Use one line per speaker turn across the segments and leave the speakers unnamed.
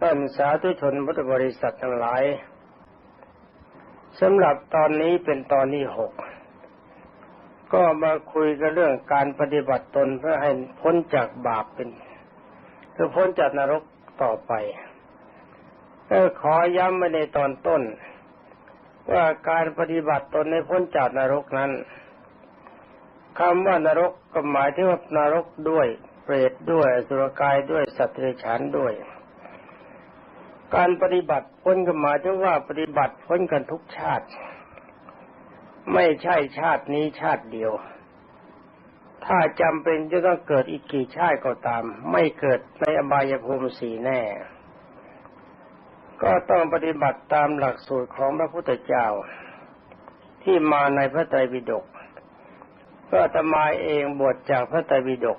ท่านสาธุชนพุทธบริษัททั้งหลายสำหรับตอนนี้เป็นตอนที่หกก็มาคุยกันเรื่องการปฏิบัติตนเพื่อให้พ้นจากบาปเป็นคือพ้นจากนรกต่อไปก็ขอย้ำไว้ในตอนต้น ว่าการปฏิบัติตนในพ้นจากนรกนั้นคำว่านรกก็หมายถึงว่านรกด้วย เปรตด้วยสุรกายด้วยสัตว์เดรัจฉานด้วย การปฏิบัติพ้นก็หมายถึงว่าปฏิบัติพ้นกันทุกชาติ ไม่ใช่ชาตินี้ชาติเดียว ถ้าจำเป็นจะต้องเกิดอีกกี่ชาติก็ตาม ไม่เกิดในอบายภูมิสีแน่ ก็ต้องปฏิบัติตามหลักสูตรของพระพุทธเจ้า ที่มาในพระไตรปิฎกก็ตมาเองบวชจากพระไตรปิฎก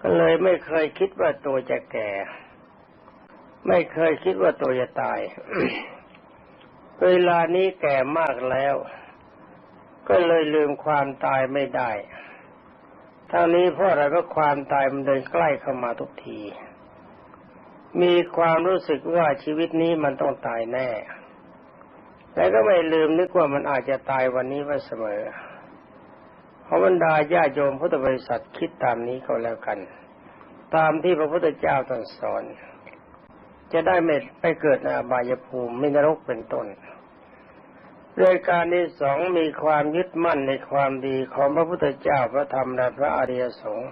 ก็เลยไม่เคยคิดว่าตัวจะแก่ ไม่เคยคิดว่าตัวจะตาย เวลานี้แก่มากแล้ว ก็เลยลืมความตายไม่ได้ทั้งนี้เพราะอะไรเพราะความตายมันเดินใกล้เข้ามาทุกที มีความรู้สึกว่าชีวิตนี้มันต้องตายแน่ แต่ก็ไม่ลืมนึกว่ามันอาจจะตายวันนี้ไว้เสมอ ขอบรรดาญาโยมพุทธบริษัทคิดตามนี้ก็แล้วกัน ตามที่พระพุทธเจ้าตรัสสอน จะได้ไม่ไปเกิดในอบายภูมิไม่นรกเป็นต้นรายการที่สองมีความยึดมั่นในความดีของพระพุทธเจ้าพระธรรมและพระอริยสงฆ์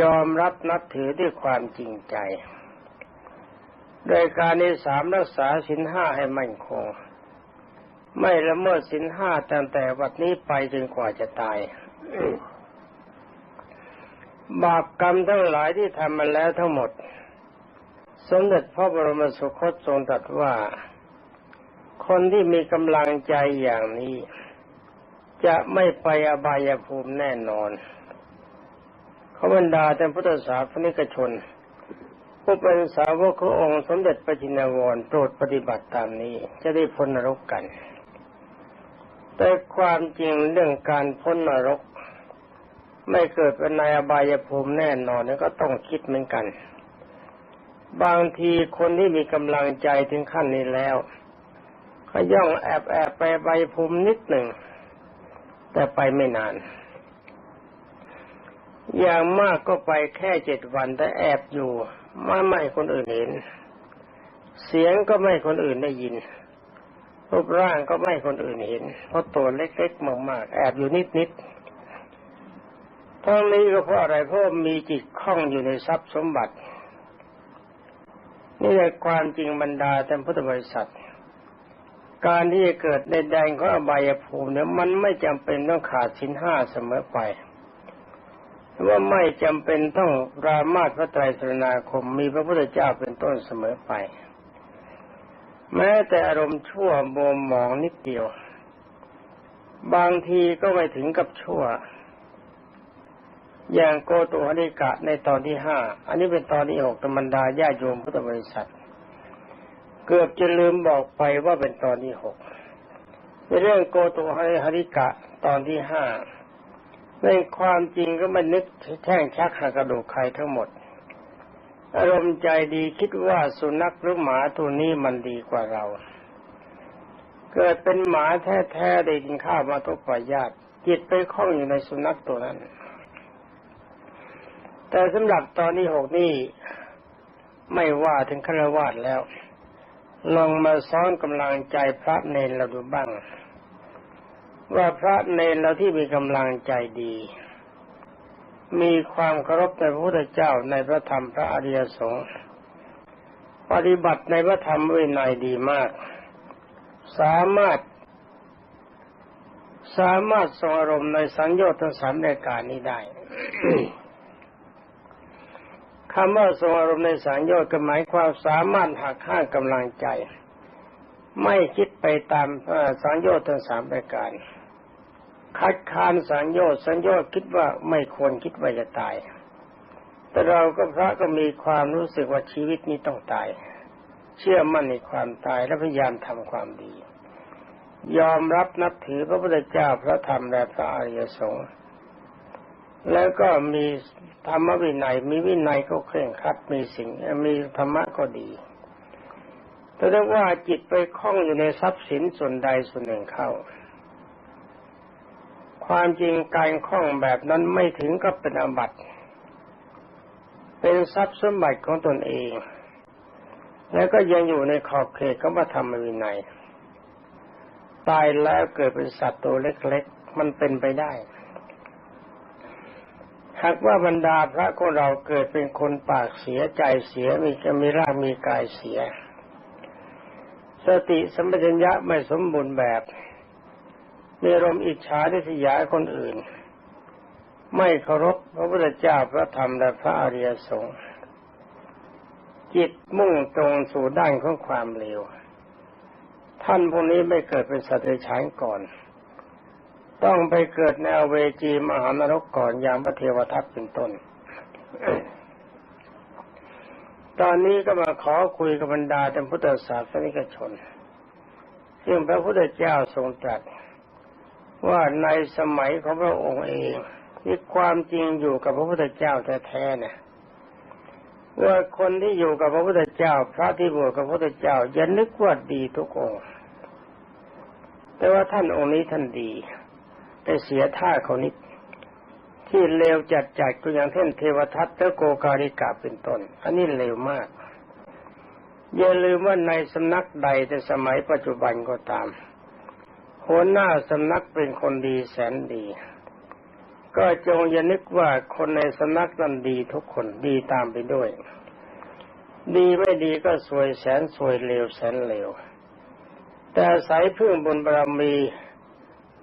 ยอมรับนับถือด้วยความจริงใจรายการที่สามรักษาสินห้าให้มั่นคง ไม่ละเมิดสินห้าตั้งแต่วัดนี้ไปจนกว่าจะตาย บาปกรรมทั้งหลายที่ทำมาแล้วทั้งหมด สมเด็จพระบรมสุคตทรงตรัสว่า คนที่มีกำลังใจอย่างนี้ จะไม่ไปอบายภูมิแน่นอนเขาบรรดาแต่พุทธศาสนิกชน ผู้เป็นสาวกขององค์สมเด็จพระจินวรโปรดปฏิบัติตามนี้จะได้พ้นนรกกัน แต่ความจริงเรื่องการพ้นนรก ไม่เกิดเป็นในอบายภูมิแน่นอนนี่ก็ต้องคิดเหมือนกัน บางทีคนที่มีกำลังใจถึงขั้นนี้แล้วก็ย่องแอบแอบไปใบภูมินิดหนึ่ง แต่ไปไม่นาน อย่างมากก็ไปแค่เจ็ดวันแต่แอบอยู่ไม่ไม่คนอื่นเห็น เสียงก็ไม่คนอื่นได้ยิน รูปร่างก็ไม่คนอื่นเห็น เพราะตัวเล็กๆมากๆแอบอยู่นิดๆทั้งนี้ก็เพราะอะไรเพราะมีจิตคล้องอยู่ในทรัพย์สมบัติ นี่ในความจริงบรรดาท่านพุทธบริษัท การที่จะเกิดในแดนของอบายภูมิเนี่ยมันไม่จำเป็นต้องขาดสินห้าเสมอไปว่าไม่จำเป็นต้องรามาตพระไตรสรณาคมมีพระพุทธเจ้าเป็นต้นเสมอไป แม้แต่อารมณ์ชั่วโมมหมองนิดเดียว บางทีก็ไม่ถึงกับชั่ว อย่างโกตุหนิกะในตอนที่ห้า อันนี้เป็นตอนที่หกธรรมดาญาโยมพุทธบริษัท เกือบจะลืมบอกไปว่าเป็นตอนที่หกในเรื่องโกตุหนิกะตอนที่ห้าในความจริงก็ไม่นึกแท่งชักหักกระดูกใครทั้งหมด อารมณ์ใจดีคิดว่าสุนัขหรือหมาตัวนี้มันดีกว่าเรา เกิดเป็นหมาแท้ๆได้กินข้าวมาทุกปญาติจิตไปคล้องอยู่ในสุนัขตัวนั้น แต่สำหรับตอนนี้หกนี่ไม่ว่าถึงฆราวาสแล้ว ลองมาซ้อนกำลังใจพระเนรเราดูบ้าง ว่าพระเนรเราที่มีกำลังใจดี มีความเคารพในพระพุทธเจ้าในพระธรรมพระอริยสงฆ์ปฏิบัติในพระธรรมวินัยดีมาก สามารถ สามารถทรงอารมณ์ในสัญญาทั้งสามในการนี้ได้คำว่าทรงอารมณ์ในสังโยชน์ก็หมายความสามารถหักห้ากำลังใจ ไม่คิดไปตามสังโยชน์ทั้งสามประการ คัดค้านสังโยชน์สังโยชน์คิดว่าไม่ควรคิดว่าจะตาย แต่เราก็พระก็มีความรู้สึกว่าชีวิตนี้ต้องตาย เชื่อมั่นในความตายและพยายามทำความดี ยอมรับนับถือพระพุทธเจ้าพระธรรมและพระอริยสงฆ์แล้วก็มีธรรมวินัย มีวินัยก็เคร่งครัดมีสิ่งมีธรรมะก็ดีแต่ถ้าว่าจิตไปคล้องอยู่ในทรัพย์สินส่วนใดส่วนหนึ่งเข้า ความจริงการคล้องแบบนั้นไม่ถึงกับเป็นอบัติเป็นทรัพย์สมบัติของตนเอง แล้วก็ยังอยู่ในขอบเขตของพระธรรมวินัย ตายแล้วเกิดเป็นสัตว์ตัวเล็กๆ มันเป็นไปได้ หากว่าบรรดาพระของเราเกิดเป็นคนปากเสียใจเสียมีจะมีร่างมีกายเสีย สติสัมปชัญญะไม่สมบูรณ์แบบ มีรมอิจฉาทิษยาคนอื่น ไม่เคารพพระพุทธเจ้าพระธรรมและพระอริยสงฆ์จิตมุ่งตรงสู่ด้านของความเลวท่านพวกนี้ไม่เกิดเป็นสัตว์เดรัจฉานก่อน ต้องไปเกิดในเวจีมหานรกก่อนอย่างพระเทวทัตเป็นต้น ตอนนี้ก็มาขอคุยกับบรรดาท่านพุทธศาสนิกชน ซึ่งพระพุทธเจ้าทรงตรัส ว่าในสมัยของพระองค์เองที่ความจริงอยู่กับพระพุทธเจ้าแท้ๆเนี่ยว่าคนที่อยู่กับพระพุทธเจ้า พระที่บวชกับพระพุทธเจ้าอย่านึกว่าดีทุกองค์ แต่ว่าท่านองค์นี้ท่านดี แต่เสียท่าเขานิดที่เลวจัดจัดก็อย่างเช่นเทวทัตและโกการิกาเป็นต้น อันนี้เลวมาก อย่าลืมว่าในสำนักใดแต่สมัยปัจจุบันก็ตาม หัวหน้าสำนักเป็นคนดีแสนดี ก็จงอย่านึกว่าคนในสำนักนั้นดีทุกคนดีตามไปด้วย ดีไม่ดีก็สวยแสนสวยเลวแสนเลวแต่สายพึ่งบนบารมี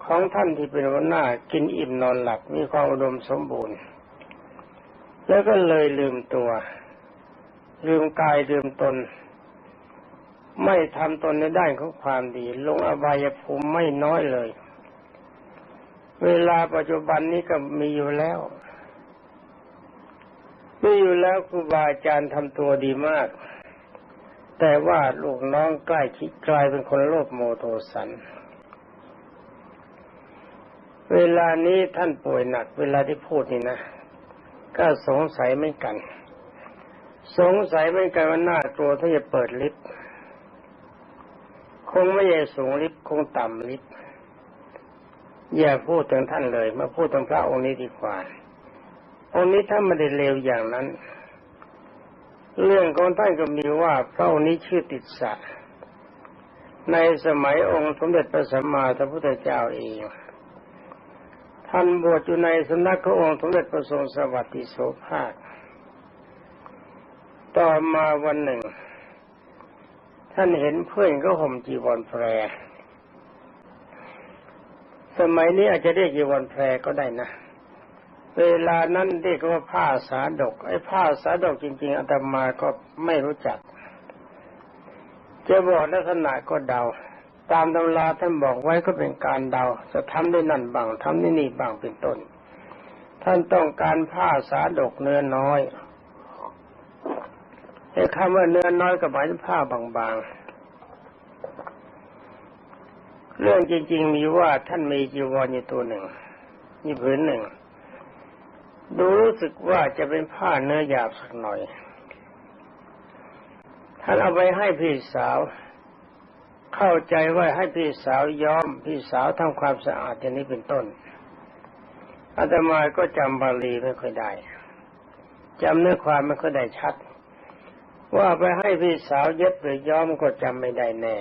ของท่านที่เป็นหัวหน้ากินอิ่มนอนหลับมีความอุดมสมบูรณ์ แล้วก็เลยลืมตัว ลืมกายลืมตน ไม่ทำตนในด้านของความดี ลงอบายภูมิไม่น้อยเลย เวลาปัจจุบันนี้ก็มีอยู่แล้วมีอยู่แล้วครูบาอาจารย์ทำตัวดีมาก แต่ว่าลูกน้องใกล้คิดกลายเป็นคนโลภโมโทสัน เวลานี้ท่านป่วยหนัก เวลาที่พูดนี่นะ ก็สงสัยไม่กัน สงสัยไม่กันว่าน่ากลัวถ้าจะเปิดลิฟต์ คงไม่ใช่สูงลิฟต์คงต่ำลิฟต์อย่าพูดถึงท่านเลย มาพูดถึงพระองค์นี้ดีกว่า องค์นี้ท่าไม่ได้เลวอย่างนั้น เรื่องของท่านก็มีว่าพระองค์นี้ชื่อติดสะ ในสมัยองค์สมเด็จพระสัมมาสัมพุทธเจ้าเอง ท่านบวชอยู่ในสำนักพระองค์สมเด็จพระทรงสวัสดิโสภาค ต่อมาวันหนึ่ง ท่านเห็นเพื่อนก็ห่มจีวรแพร สมัยนี้อาจจะเรียกจีวรแพรก็ได้นะ เวลานั้นเรียกว่าผ้าสาดก ไอ้ผ้าสาดกจริง ๆอาตมาก็ไม่รู้จัก จะบอกลักษณะก็เดา ตามตำราท่านบอกไว้ก็เป็นการเดา จะทำได้นั่นบางทำได้นี่บางเป็นต้น ท่านต้องการผ้าสาดกเนื้อน้อย ไอ้คำว่าเนื้อน้อยก็หมายถึงผ้าบางๆ เรื่องจริง ๆ มีว่าท่านมีจีวรอยู่ตัวหนึ่งมีผืนหนึ่ง ดูรู้สึกว่าจะเป็นผ้าเนื้อหยาบสักหน่อย ท่านเอาไปให้พี่สาว เข้าใจว่าให้พี่สาวย้อมพี่สาวทำความสะอาดอย่างนี้เป็นต้นอาตมาก็จำบาลีไม่ค่อยได้จำเนื้อความไม่ค่อยได้ชัด ว่าไปให้พี่สาวเย็บหรือย้อมก็จำไม่ได้แน่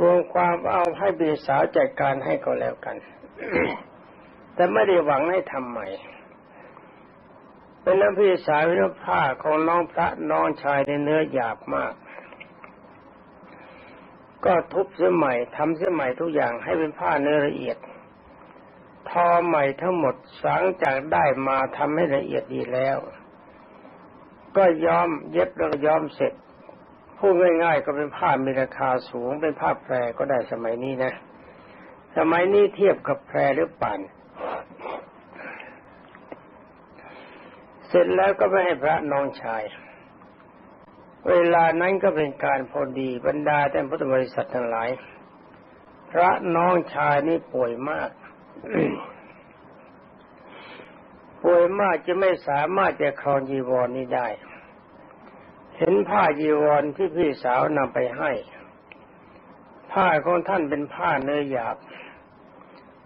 รวมความเอาให้พี่สาวจัดการให้ก็แล้วกัน แต่ไม่ได้หวังให้ทำใหม่เป็นน้ำพี่สาวเนื้อผ้าของน้องพระน้องชายในเนื้อหยาบมาก ก็ทุบเสียใหม่ทำเสียใหม่ทุกอย่างให้เป็นผ้าเนื้อละเอียด ทอใหม่ทั้งหมดสังจากได้มาทำให้ละเอียดดีแล้ว ก็ย้อมเย็บแล้วก็ย้อมเสร็จพูดง่ายๆก็เป็นผ้ามีราคาสูงเป็นผ้าแพรก็ได้สมัยนี้นะ สมัยนี้เทียบกับแพรหรือป่านเสร็จแล้วก็ไม่ให้พระน้องชาย เวลานั้นก็เป็นการพอดีบรรดาแต่พุทธบริษัททั้งหลาย พระน้องชายนี่ป่วยมาก ป่วยมากจะไม่สามารถจะครองจีวรนนี้ได้ เห็นผ้าจีวรที่พี่สาวนำไปให้ ผ้าของท่านเป็นผ้าเนื้อหยาบ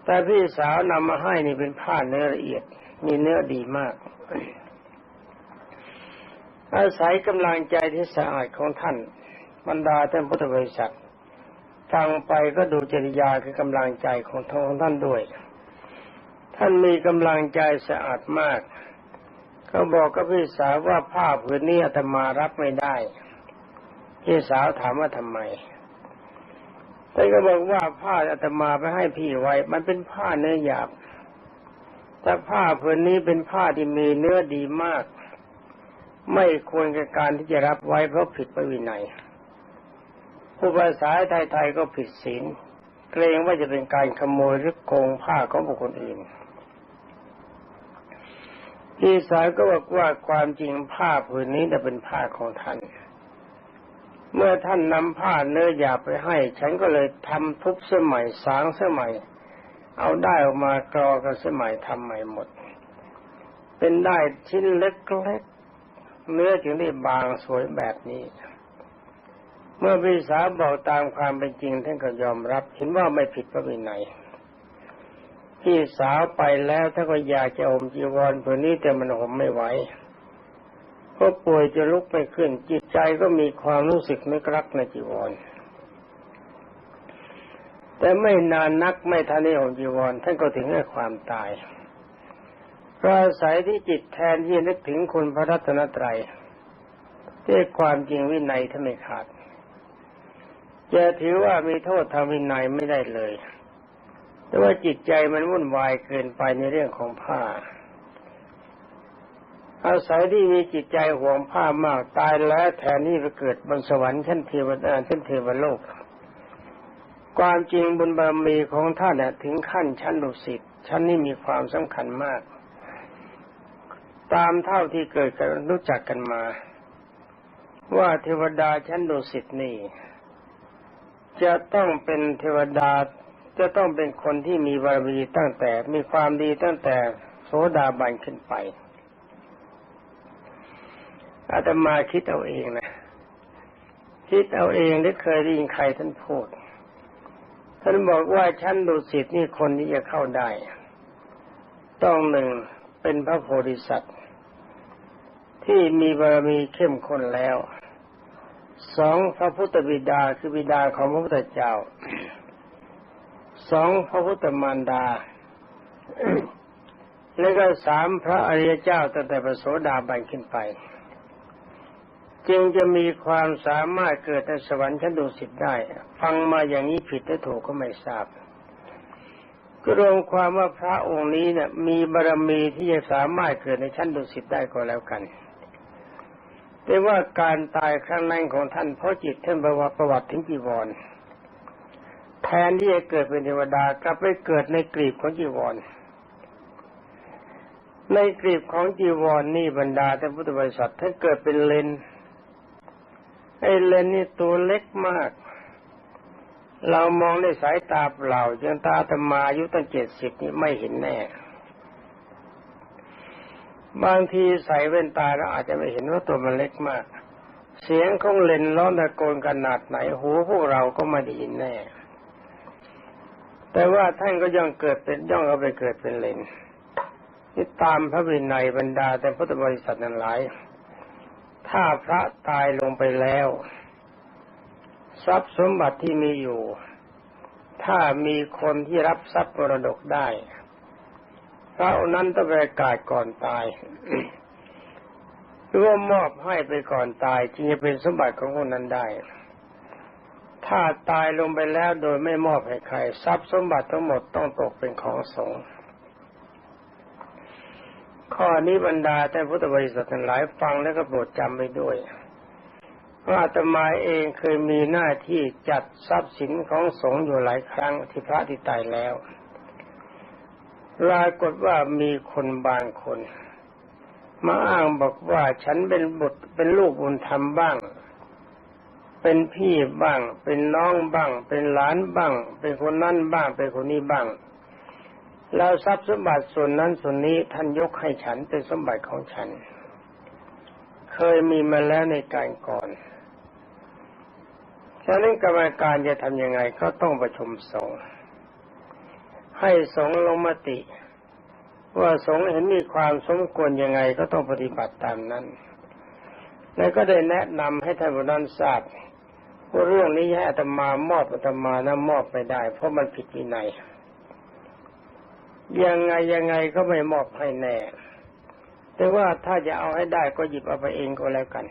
แต่พี่สาวนำมาให้นี่เป็นผ้าเนื้อละเอียด มีเนื้อดีมาก อาศัยกำลังใจที่สะอาดของท่านบรรดาท่านพุทธบริษัทฟังไปก็ดูจริยาคือกำลังใจของทองท่านด้วย ท่านมีกำลังใจสะอาดมากก็บอกกับพี่สาวว่าผ้าผืนนี้อาตมารับไม่ได้ พี่สาวถามว่าทำไมท่านก็บอกว่าผ้าอาตมาไปให้พี่ไว้ มันเป็นผ้าเนื้อหยาบ แต่ผ้าผืนนี้เป็นผ้าที่มีเนื้อดีมาก ไม่ควรกับการที่จะรับไว้เพราะผิดพระวินัยผู้ภาษาไทยๆก็ผิดศีลเกรงว่าจะเป็นการขโมยหรือโกงผ้าของบุคคลอื่น พี่สายก็บอกว่าความจริงผ้าผืนนี้จะเป็นผ้าของท่าน เมื่อท่านนำผ้าเนื้อหยาไปให้ ฉันก็เลยทำทุบเสื่อใหมัยสางเสื่อใหมัยเอาได้ออกมากรอกันสมัยทำใหม่หมด เป็นได้ชิ้นเล็กๆเนื้อจึงได้บางสวยแบบนี้เมื่อพี่สาวบอกตามความเป็นจริงท่านก็ยอมรับเห็นว่าไม่ผิดพระวินัย พี่สาวไปแล้วท่านก็อยากจะอมจีวรตัวนี้แต่มันห่มไม่ไหวก็ป่วยจะลุกไม่ขึ้น จิตใจก็มีความรู้สึกไม่รักในจีวร แต่ไม่นานนักไม่ทันได้ห่มจีวรท่านก็ถึงให้ความตายพระอาศัยที่จิตแทนที่นึกถึงคุณพระรัตนตรัยด้วยความจริงวินัยถ้านไม่ขาดจะถือว่ามีโทษทางวินัยไม่ได้เลย แต่ว่าจิตใจมันวุ่นวายเกินไปในเรื่องของผ้า อาศัยที่มีจิตใจห่วงผ้ามากตายแล้วแทนที่ไปเกิดบนสวรรค์ชั้นเทวดาชั้นเทวโลก ความจริงบุญบารมีของท่านถึงขั้นชั้นดุสิตชั้นนี้มีความสำคัญมาก ตามเท่าที่เกิดกันรู้จักกันมา ว่าเทวดาชั้นดุสิตนี่จะต้องเป็นเทวดา จะต้องเป็นคนที่มีบารมีตั้งแต่มีความดีตั้งแต่โสดาบันขึ้นไป อาตมาคิดเอาเองนะ คิดเอาเองได้เคยได้ยินใครท่านพูด ท่านบอกว่าชั้นดุสิตนี่คนที่จะเข้าได้ ต้องหนึ่งเป็นพระโพธิสัตว์ ที่มีบารมีเข้มข้นแล้วสองพระพุทธบิดาคือบิดาของพระพุทธเจ้า สองพระพุทธมารดา แล้วก็สามพระอริยเจ้าตั้งแต่ประโสดาบันขึ้นไป จึงจะมีความสามารถเกิดในสวรรค์ชั้นดุสิตได้ ฟังมาอย่างนี้ผิดหรือถูกก็ไม่ทราบก็รวมความว่าพระองค์นี้เนี่ยมีบารมีที่จะสามารถเกิดในชั้นดุสิตได้ก็แล้วกัน แต่ว่าการตายครั้งนั้นของท่านเพราะจิตท่านประวัติประวัติถึงจีวร แทนที่จะเกิดเป็นเทวดากลับไปเกิดในกรีบของจีวร ในกรีบของจีวรนนี่บรรดาท่านพุทธบริษัทท่านเกิดเป็นเลนไอ้เลนนี่ตัวเล็กมาก เรามองด้วยสายตาเปล่าจนตาธรรมาอายุตั้งเจ็ดสิบนี่ไม่เห็นแน่ บางทีใส่แว่นตาแล้วอาจจะไม่เห็นว่าตัวมันเล็กมาก เสียงของเลนร้องตะโกนขนาดไหนหูพวกเราก็ไม่ได้ยินแน่ แต่ว่าท่านก็ย่องเกิดเป็นย่องเอาไปเกิดเป็นเลนนี่ตามพระวินัยบรรดาแต่พุทธบริษัทนั้นหลาย ถ้าพระตายลงไปแล้ว ทรัพย์สมบัติที่มีอยู่ ถ้ามีคนที่รับทรัพย์มรดกได้พระองค์นั้นต้องประกาศก่อนตายหรือว่ามอบให้ไปก่อนตายจึงจะเป็นสมบัติของคนนั้นได้ ถ้าตายลงไปแล้วโดยไม่มอบให้ใคร ทรัพย์สมบัติทั้งหมดต้องตกเป็นของสงฆ์ข้อนี้บรรดาแต่พุทธบริษัททั้งหลายฟังแล้วก็โปรดจำไปด้วยว่าอาตมาเองเคยมีหน้าที่จัดทรัพย์สินของสงฆ์อยู่หลายครั้งที่พระที่ตายแล้วปรากฏว่ามีคนบางคน มาอ้างบอกว่าฉันเป็นบุตรเป็นลูกบุญธรรมบ้าง เป็นพี่บ้าง เป็นน้องบ้าง เป็นหลานบ้าง เป็นคนนั่นบ้าง เป็นคนนี้บ้าง แล้วทรัพย์สมบัติส่วนนั้นส่วนนี้ท่านยกให้ฉันเป็นสมบัติของฉัน เคยมีมาแล้วในการก่อนฉะนั้นกรรมการจะทำยังไงก็ต้องประชุมสงฆ์ให้สงฆ์ลงมติ ว่าสงฆ์เห็นมีความสมควรยังไงก็ต้องปฏิบัติตามนั้น แล้วก็ได้แนะนำให้ท่านผู้นั้นทราบ ว่าเรื่องนี้ให้อาตมามอบอาตมานะมอบไม่ได้ เพราะมันผิดวินัยยังไงยังไงก็ไม่มอบให้แน่ แต่ว่าถ้าจะเอาให้ได้ก็หยิบเอาไปเองก็แล้วกัน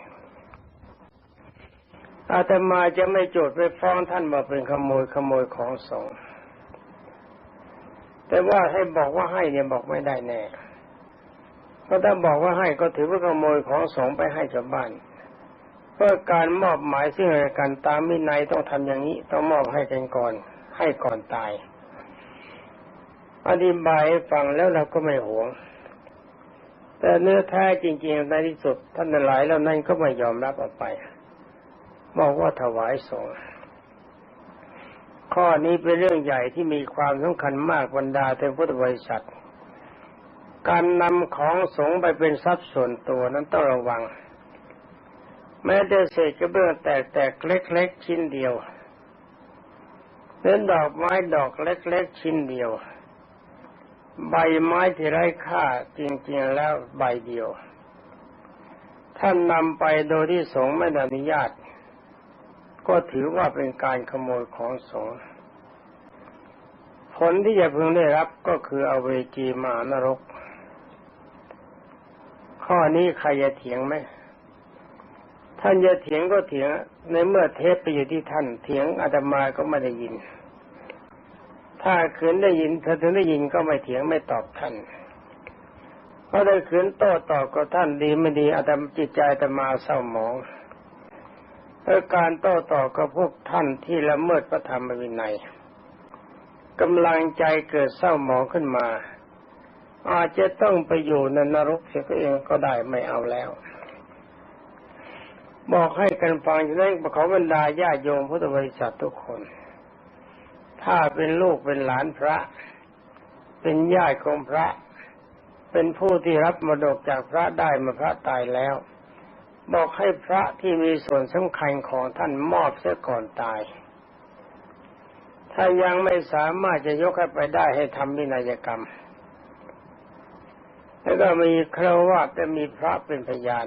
อาตมาจะไม่โจทย์ไปฟ้องท่านว่าเป็นขโมยขโมยของสงฆ์แต่ว่าให้บอกว่าให้เนี่ยบอกไม่ได้แน่เพราะถ้าบอกว่าให้ก็ถือว่าขโมยของสงฆ์ไปให้ชาวบ้าน เพื่อการมอบหมายซึ่งกันตามมินัยต้องทำอย่างนี้ ต้องมอบให้กันก่อน ให้ก่อนตาย อธิบายฟังแล้วเราก็ไม่หวง แต่เนื้อแท้จริงๆในที่สุดท่านหลายแล้วนั่นก็ไม่ยอมรับออกไปบอกว่าถวายสงฆ์ข้อนี้เป็นเรื่องใหญ่ที่มีความสำคัญมากบรรดาเทพุทธบริษัท การนำของสงฆ์ไปเป็นทรัพย์ส่วนตัวนั้นต้องระวัง แม้แต่เศษกระเบื้องแตกๆเล็กๆชิ้นเดียวเล่นดอกไม้ดอกเล็กๆชิ้นเดียว ใบไม้ที่ไร้ค่าจริงๆแล้วใบเดียว ท่านนำไปโดยที่สงฆ์ไม่อนุญาต ก็ถือว่าเป็นการขโมยของสงฆ์ผลที่จะพึงได้รับก็คือเอาเวจีมานรก ข้อนี้ใครจะเถียงไหม ท่านจะเถียงก็เถียง ในเมื่อเทปไปอยู่ที่ท่านเถียงอาตมาก็ไม่ได้ยิน ถ้าขืนได้ยินถ้าถึงได้ยินก็ไม่เถียงไม่ตอบท่านเพราะได้ขืนโต้ตอบกับท่านดีไม่ดีอาตมาจิตใจอาตมาเศร้าหมองเพการโต้ตอบกับพวกท่านที่ละเมิดพระธรรมวินัยกำลังใจเกิดเศร้าหมองขึ้นมา อาจจะต้องไปอยู่ในนรกเสียเองก็ได้ไม่เอาแล้ว บอกให้กันฟังฉะนั้นขอบรรดาญาโยมพุทธบริษัททุกคน ถ้าเป็นลูกเป็นหลานพระ เป็นญาติของพระ เป็นผู้ที่รับมรดกจากพระได้มาพระตายแล้ว บอกให้พระที่มีส่วนสำคัญของท่านมอบเสียก่อนตาย ถ้ายังไม่สามารถจะยกให้ไปได้ให้ทำวินัยกรรม แล้วก็มีคราวาจะมีพระเป็นพยาน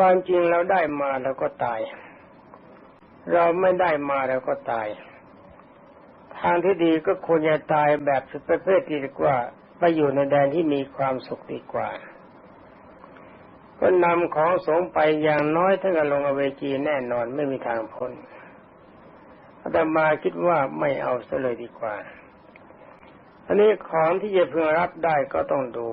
ความจริงเราได้มาแล้วก็ตาย เราไม่ได้มาแล้วก็ตาย ทางที่ดีก็ควรจะตายแบบประเภทดีกว่าไปอยู่ในแดนที่มีความสุขดีกว่า ก็นำของสงไปอย่างน้อยถ้ากับลงอเวจีแน่นอนไม่มีทางพ้นอาตมาคิดว่าไม่เอาซะเลยดีกว่า อันนี้ของที่จะพึงรับได้ก็ต้องดู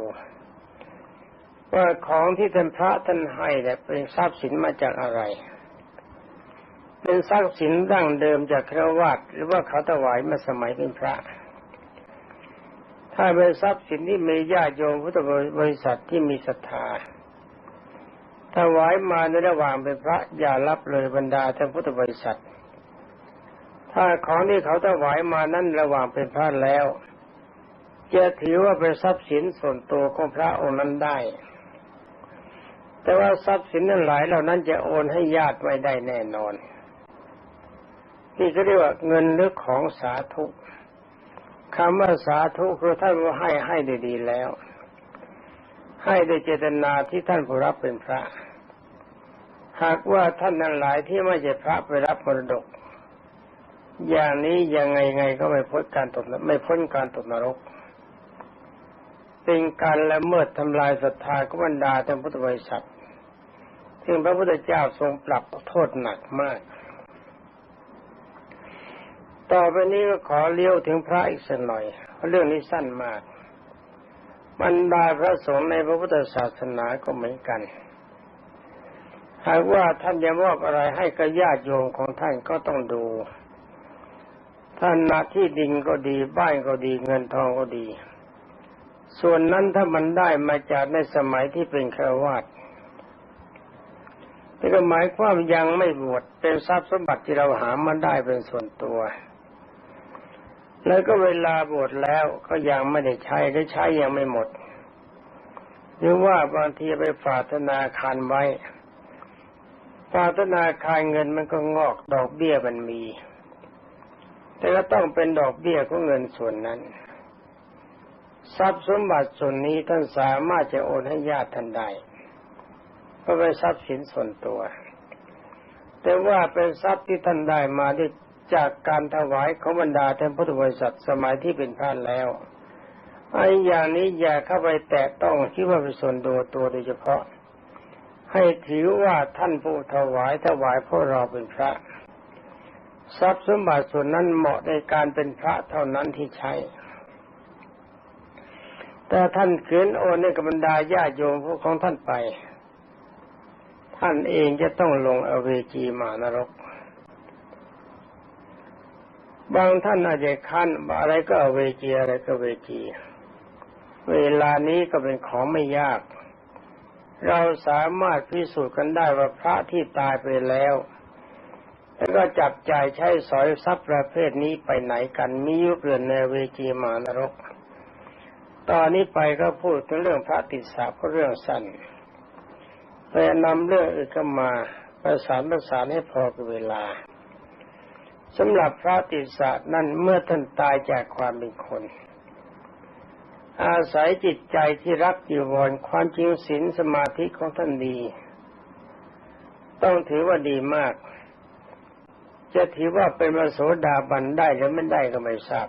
ว่าของที่ท่านพระท่านให้เนี่ยเป็นทรัพย์สินมาจากอะไร เป็นทรัพย์สินดั้งเดิมจากครวาดหรือว่าเขาถวายมาสมัยเป็นพระ ถ้าเป็นทรัพย์สินที่มีญาติโยมพุทธบริษัทที่มีศรัทธาถวายมาในระหว่างเป็นพระอย่ารับเลยบรรดาท่านพุทธบริษัท ถ้าของที่เขาถวายมานั้นระหว่างเป็นพระแล้ว จะถือว่าเป็นทรัพย์สินส่วนตัวของพระองค์นั้นได้ แต่ว่าทรัพย์สินนั้นหลายเหล่านั้นจะโอนให้ญาติไม่ได้แน่นอน นี่ก็เรียกว่าเงินหรือของสาธุคำว่าสาธุคือท่านว่าให้ให้ได้ดีแล้ว ให้โดยเจตนาที่ท่านผู้รับเป็นพระ หากว่าท่านนั้นหลายที่ไม่ใช่พระไปรับมรดก อย่างนี้ยังไงไงก็ไม่พ้นการตกไม่พ้นการตกนรกเป็นการละเมิดทำลายศรัทธากุบรรดาท่านพุทธบริษัท ซึ่งพระพุทธเจ้าทรงปรับโทษหนักมาก ต่อไปนี้ก็ขอเลี้ยวถึงพระอีกสักหน่อย เรื่องนี้สั้นมากบรรดาพระสงฆ์ในพระพุทธศาสนาก็เหมือนกันหากว่าท่านจะมอบอะไรให้กับญาติโยมของท่านก็ต้องดู ท่านนาที่ดินก็ดีบ้านก็ดีเงินทองก็ดี ส่วนนั้นถ้ามันได้มาจากในสมัยที่เป็นฆราวาส นี่ก็หมายความยังไม่บวชเป็นทรัพย์สมบัติที่เราหามาได้เป็นส่วนตัว แล้วก็เวลาบวชแล้วก็ยังไม่ได้ใช้ได้ใช้ยังไม่หมด หรือว่าบางทีไปฝากธนาคารไว้ฝากธนาคารเงินมันก็งอกดอกเบี้ยมันมี แต่ก็ต้องเป็นดอกเบี้ยของเงินส่วนนั้น ทรัพย์สมบัติส่วนนี้ท่านสามารถจะโอนให้ญาติท่านได้ ก็เป็นทรัพย์สินส่วนตัว แต่ว่าเป็นทรัพย์ที่ท่านได้มาด้วยจากการถวายของบรรดาท่านพุทธบริษัทสมัยที่เป็นพระแล้วไอ้อย่างนี้อย่าเข้าไปแตะต้องคิดว่าเป็นส่วนตัวตัวโดยเฉพาะ ให้ถือว่าท่านผู้ถวายถวายพวกเราเป็นพระ ทรัพย์สมบัติส่วนนั้นเหมาะในการเป็นพระเท่านั้นที่ใช้ แต่ท่านเขืนโอนให้กับบรรดาญาโยมพวกของท่านไป ท่านเองจะต้องลงอเวจีมานรก บางท่านอาจจะคันอะไรก็อเวจีอะไรก็เวจี เวลานี้ก็เป็นของไม่ยาก เราสามารถพิสูจน์กันได้ว่าพระที่ตายไปแล้วแล้วก็จับจ่ายใช้สอยทรัพย์ประเภทนี้ไปไหนกันมียุเปลี่ยนในเวจีมานรก ตอนนี้ไปก็พูดถึงเรื่องพระติสสะก็เรื่องสั้น แต่นำเรื่องอื่นเข้ามาประสานประสานให้พอกับเวลาสำหรับพระติสะนั่นเมื่อท่านตายจากความเป็นคน อาศัยจิตใจที่รักอยู่วรความจริงศีลสมาธิของท่านดี ต้องถือว่าดีมาก จะถือว่าเป็นมโสดาบันได้หรือไม่ได้ก็ไม่ทราบ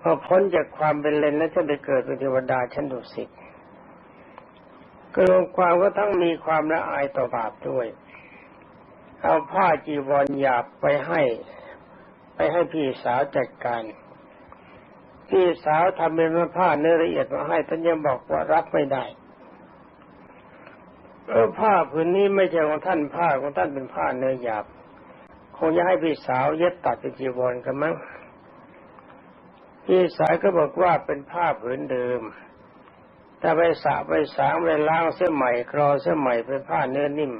พอพ้นจากความเป็นเลนแล้วจะไปเกิดเป็นเทวดาชั้นดุสิต กรวมความก็ทั้งมีความละอายต่อบาปด้วย เอาผ้าจีวรหยาบไปให้ ไปให้พี่สาวจัดการ พี่สาวทำเป็นผ้าเนื้อละเอียดมาให้ท่านยังบอกว่ารับไม่ได้เออผ้าผืนนี้ไม่ใช่ของท่านผ้าของท่านเป็นผ้าเนื้อหยาบคงจะให้พี่สาวเย็บตัดเป็นจีวรกันมั้งพี่สาวก็บอกว่าเป็นผ้าผืนเดิม ถ้าไปสระไปสางไปล้างเสื้อใหม่ครอเสื้อใหม่เป็นผ้าเนื้อนิ่ม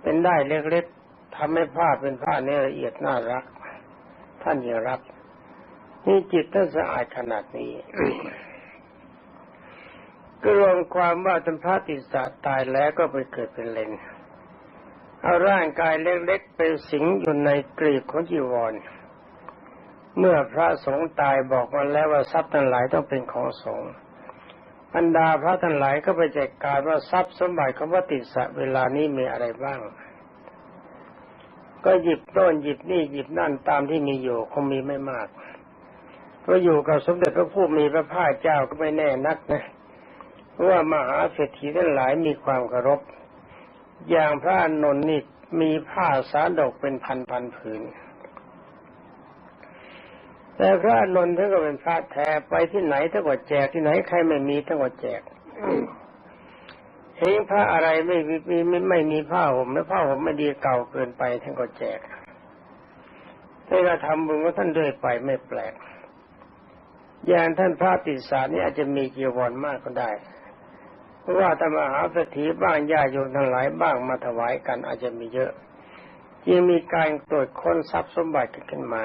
เป็นได้เล็กๆทำให้ผ้าเป็นผ้าเนื้อละเอียดน่ารัก ท่านยังรับนี่จิตท่านสะอาดขนาดนี้ก็รวมความว่าท่านพระติสาตายแล้วก็ไปเกิดเป็นเลนเอาร่างกายเล็กๆเป็นสิงอยู่ในกรีบของจีวร เมื่อพระสงฆ์ตายบอกมาแล้วว่าทรัพย์ทั้งหลายต้องเป็นของสงฆ์ บรรดาพระท่านหลายก็ไปแจกการว่าทรัพย์สมบัติของพระติสะเวลานี้มีอะไรบ้าง ก็หยิบต้นหยิบนี่หยิบนั่นตามที่มีอยู่คงมีไม่มากเพราะอยู่กับสมเด็จพระผู้มีพระภาคเจ้าก็ไม่แน่นักนะเพราะว่ามหาเศรษฐีทั้งหลายมีความเคารพ อย่างพระนนท์นี่มีผ้าสาดกเป็นพันพันผืน แต่พระนนท์ท่านก็เป็นพระแท้ไปที่ไหนท่านก็แจกที่ไหนใครไม่มีท่านก็แจกเห็นพระอะไรไม่มีไม่ไม่มีผ้าห่มและผ้าห่มไม่ดีเก่าเกินไปท่านก็แจกท่านก็ทำบุญกับท่านด้วยไปไม่แปลกอย่างท่านพระติสานี่อาจจะมีจีวรมากก็ได้เพราะว่าธรรมหาสถีบ้างญาโยมทั้งหลายบ้างมาถวายกันอาจจะมีเยอะจึงมีการตรวจค้นทรัพย์สมบัติขึ้นมา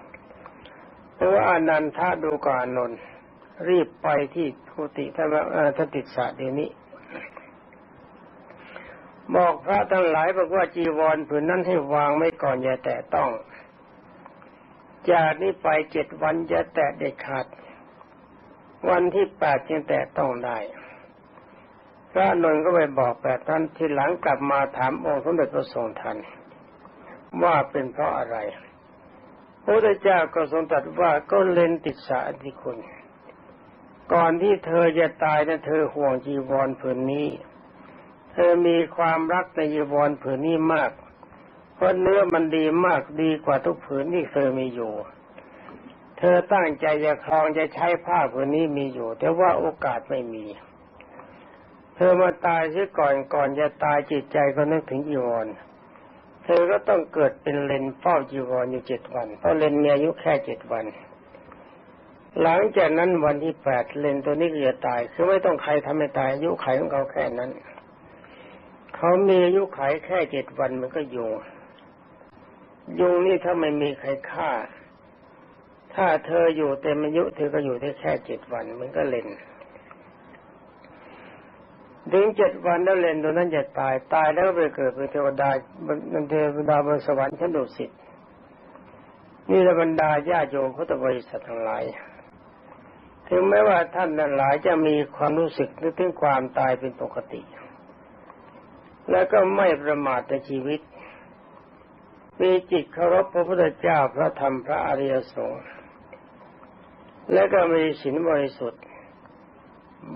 พราะว่าอนันทาดูกบอานนรีบไปที่กุฏิท่านท่านติดสะเดี๋ยวนี้ บอกพระทั้งหลายบอกว่าจีวรผืนนั้นให้วางไม่ก่อนอย่าแตะต้อง จากนี้ไปเจ็ดวันจะแตะเด็ดขาด วันที่แปดจึงแตะต้องได้พระนนท์ก็ไปบอกแบบนั้นทีหลังกลับมาถามองค์สมเด็จพระทรงทันว่าเป็นเพราะอะไร พระพุทธเจ้าก็ทรงตรัสว่าก็เลนติดสาธิคุณ ก่อนที่เธอจะตายนะเธอห่วงจีวรผืนนี้ เธอมีความรักในจีวรผืนนี้มาก เพราะเนื้อมันดีมากดีกว่าทุกผืนที่เธอมีอยู่ เธอตั้งใจจะครองจะใช้ผ้าผืนนี้มีอยู่ แต่ว่าโอกาสไม่มี เธอมาตายเสียก่อนก่อนจะตายจิตใจก็นึกถึงจีวร เธอก็ต้องเกิดเป็นเลนเฝ้าจีวรอยู่เจ็ดวัน เพราะเลนมีอายุแค่เจ็ดวัน หลังจากนั้นวันที่แปดเลนตัวนี้ก็จะตาย คือไม่ต้องใครทำให้ตายอายุไขของเขาแค่นั้น เขามีอายุไขแค่เจ็ดวันมันก็ยุงยุงนี่ถ้าไม่มีใครฆ่า ถ้าเธออยู่เต็มอายุเธอก็อยู่ได้แค่เจ็ดวันมันก็เลน ถึงเจ็ดวันแล้วเลนตัวนั้นจะตาย ตายแล้วไปเกิดเป็นเทวดาบนเทวดาบนสวรรค์ชั้นดุสิตนี่ละบรรดาญาโยมพุทธบริษัททั้งหลาย ถึงแม้ว่าท่านทั้งหลายจะมีความรู้สึกนึกถึงความตายเป็นปกติ แล้วก็ไม่ประมาทในชีวิต มีจิตเคารพพระพุทธเจ้าพระธรรมพระอริยสงฆ์และก็มีศีลบริสุทธิ์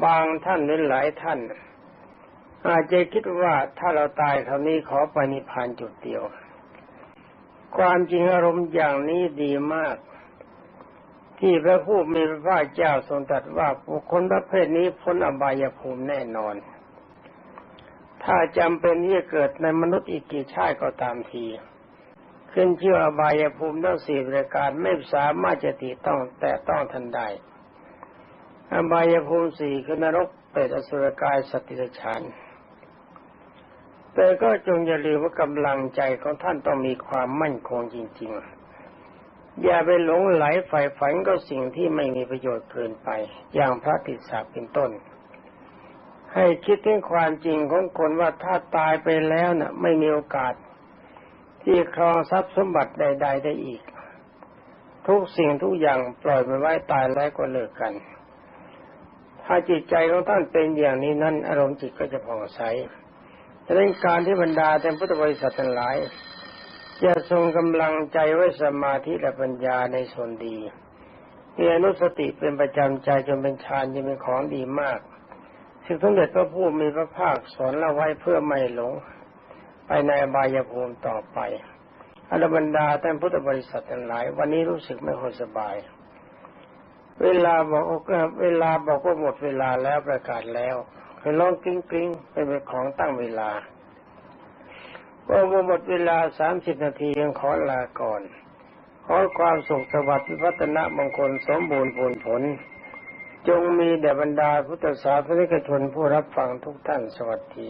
บางท่านหรือหลายท่าน อาจจะคิดว่าถ้าเราตายคราวนี้ขอไปนิพพานจุดเดียว ความจริงอารมณ์อย่างนี้ดีมาก ที่พระผู้มีพระภาคเจ้าทรงตรัสว่าบุคคลประเภทนี้พ้นอบายภูมิแน่นอน ถ้าจำเป็นที่จะเกิดในมนุษย์อีกกี่ชาติก็ตามทีขึ้นชื่ออบายภูมิทั้งสี่ประการไม่สามารถจะติต้องแต่ต้องทันได้อบายภูมิสี่คือนรกเปรตอสุรกายสตว์ติฉาน แต่ก็จงอย่าลืมว่ากำลังใจของท่านต้องมีความมั่นคงจริง ๆ อย่าไปหลงไหลใฝ่ฝันก็สิ่งที่ไม่มีประโยชน์เกินไป อย่างพระติสสะเป็นต้น ให้คิดถึงความจริงของคนว่าถ้าตายไปแล้วนะ่ะ ไม่มีโอกาส ที่ครองทรัพย์สมบัติใด ๆ ได้อีก ทุกสิ่งทุกอย่างปล่อยไปไว้ตายแล้วก็เลิกกัน ถ้าจิตใจของท่านเป็นอย่างนี้นั้น อารมณ์จิตก็จะผ่องใส ดังนั้นการที่บรรดาแต่พุทธบริษัททั้งหลายจะทรงกำลังใจไว้สมาธิและปัญญาในส่วนดีมีอนุสติเป็นประจำใจจนเป็นฌานจะเป็นของดีมากสิ่งสมเด็จพระผู้มีพระภาคสอนเราไว้เพื่อไม่หลง ไปในบายภูมิต่อไปอรบรรดาแต่พุทธบริษัททั้งหลาย วันนี้รู้สึกไม่ค่อยสบาย เวลาบอกเวลาบอกว่าหมดเวลาแล้วประกาศแล้ว คือร้องกริ้งกริ้งเป็นของตั้งเวลาพอหมดเวลาสามสิบนาทียังขอลาก่อน ขอความสุขสวัสดิ์พัฒนามงคลสมบูรณ์ผลผล จงมีแด่บรรดาพุทธศาสนิกชนผู้รับฟังทุกท่านสวัสดี